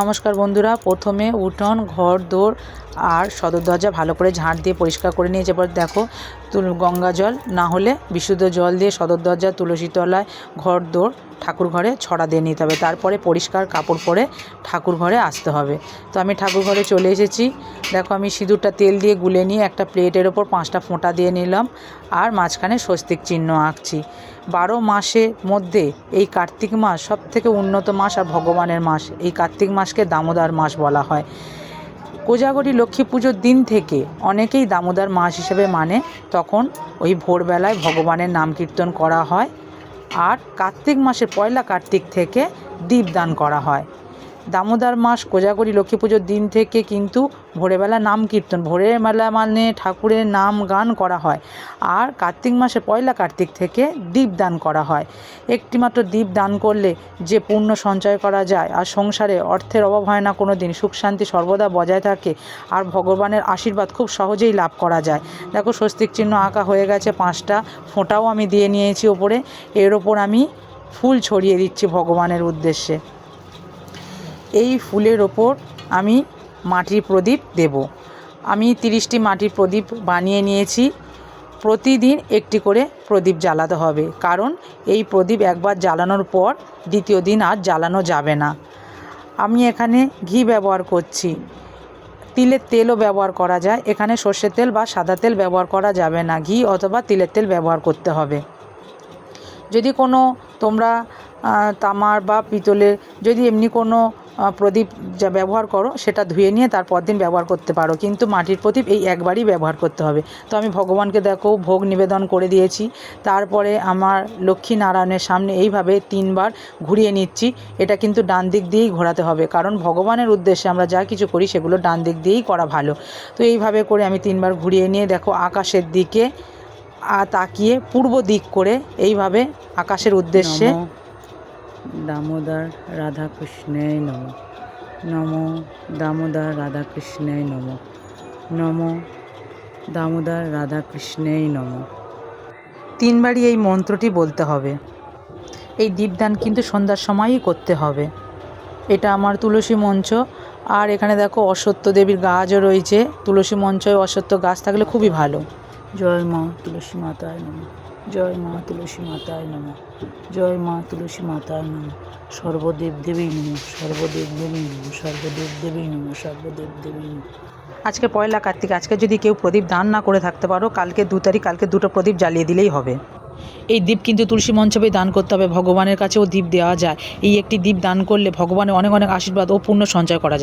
নমস্কার বন্ধুরা, প্রথমে উঠোন, ঘর, দোর আর সদর দরজা ভালো করে ঝাঁট দিয়ে পরিষ্কার করে নিয়েছে। এবার দেখো, তুল গঙ্গা জল, না হলে বিশুদ্ধ জল দিয়ে সদর দরজা, তুলসী তলায় ঘর, দোর, ঠাকুর ঘরে ছড়া দিয়ে নিতে হবে। তারপরে পরিষ্কার কাপড় পরে ঠাকুর ঘরে আসতে হবে। তো আমি ঠাকুর ঘরে চলে এসেছি। দেখো, আমি সিঁদুরটা তেল দিয়ে গুলে নিয়ে একটা প্লেটের ওপর পাঁচটা ফোঁটা দিয়ে নিলাম আর মাঝখানে স্বস্তিক চিহ্ন আঁকছি। বারো মাসের মধ্যে এই কার্তিক মাস সব থেকে উন্নত মাস আর ভগবানের মাস। এই কার্তিক মাসকে দামোদর মাস বলা হয়। কোজাগরি লক্ষ্মী পুজোর দিন থেকে অনেকেই দামোদর মাস হিসেবে মানে তখন ওই ভোরবেলায় ভগবানের নাম কীর্তন করা হয় আর কার্তিক মাসের পয়লা কার্তিক থেকে দীপদান করা হয়। দামোদর মাস কোজাগরী লক্ষ্মী পুজোর দিন থেকে কিন্তু ভোরবেলা নাম কীর্তন ভোরের বেলা মানে ঠাকুরের নাম গান করা হয়। আর কার্তিক মাসে পয়লা কার্তিক থেকে দীপ দান করা হয়। একটিমাত্র দীপ দান করলে যে পুণ্য সঞ্চয় করা যায় আর সংসারে অর্থের অভাব হয় না কোনো দিন সুখ শান্তি সর্বদা বজায় থাকে আর ভগবানের আশীর্বাদ খুব সহজেই লাভ করা যায়। দেখো স্বস্তিক চিহ্ন আঁকা হয়ে গেছে পাঁচটা, ফোঁটাও আমি দিয়ে নিয়েছি ওপরে। এর ওপর আমি ফুল ছড়িয়ে দিচ্ছি ভগবানের উদ্দেশ্যে। এই ফুলের ওপর আমি মাটির প্রদীপ দেব। আমি তিরিশটি মাটির প্রদীপ বানিয়ে নিয়েছি। প্রতিদিন একটি করে প্রদীপ জ্বালাতে হবে। কারণ এই প্রদীপ একবার জ্বালানোর পর দ্বিতীয় দিন আর জ্বালানো যাবে না। আমি এখানে ঘি ব্যবহার করছি। তিলের তেলও ব্যবহার করা যায়। এখানে সর্ষের তেল বা সাদা তেল ব্যবহার করা যাবে না। ঘি অথবা তিলের তেল ব্যবহার করতে হবে। যদি কোনো তোমরা তামার বা পিতলের যদি এমনি কোনো প্রদীপ যা ব্যবহার করো, সেটা ধুয়ে নিয়ে তারপর দিন ব্যবহার করতে পারো। কিন্তু মাটির প্রদীপ এই একবারই ব্যবহার করতে হবে। তো আমি ভগবানকে দেখো, ভোগ নিবেদন করে দিয়েছি। তারপরে আমার লক্ষ্মী নারায়ণের সামনে এইভাবে তিনবার ঘুরিয়ে নিচ্ছি। এটা কিন্তু ডান দিক দিয়েই ঘোরাতে হবে। কারণ ভগবানের উদ্দেশ্যে আমরা যা কিছু করি, সেগুলো ডান দিক দিয়েই করা ভালো। তো এইভাবে করে আমি তিনবার ঘুরিয়ে নিয়ে দেখো, আকাশের দিকে তাকিয়ে পূর্ব দিক করে এইভাবে আকাশের উদ্দেশ্যে দামোদর রাধাকৃষ্ণায় নম। নমো দামোদর রাধাকৃষ্ণায় নম। নমো দামোদর রাধাকৃষ্ণায় নম। তিনবারই এই মন্ত্রটি বলতে হবে। এই দীপদান কিন্তু সন্ধ্যার সময়ই করতে হবে। এটা আমার তুলসী মঞ্চ। আর এখানে দেখো অসত্য দেবীর গাছও রয়েছে। তুলসী মঞ্চে অসত্য গাছ থাকলে খুবই ভালো। জয় মা, তুলসী মাতায় নম। জয় মা তুলসী মাতায় নম। জয় মা তুলসী মাতায় নম। সর্বদেব দেবী নম সর্বদেব দেবী নম সর্বদেব দেবী নম সর্বদেব দেবী নম। আজকে পয়লা কার্তিক আজকে যদি কেউ প্রদীপ দান না করে থাকতে পারো কালকে দু তারিখ কালকে দুটো প্রদীপ জ্বালিয়ে দিলেই হবে। এই দ্বীপ কিন্তু তুলসী মঞ্চপেই দান করতে হবে ভগবানের কাছেও দ্বীপ দেওয়া যায়। এই একটি দ্বীপ দান করলে ভগবানের অনেক অনেক আশীর্বাদ ও পুণ্য সঞ্চয় করা যায়।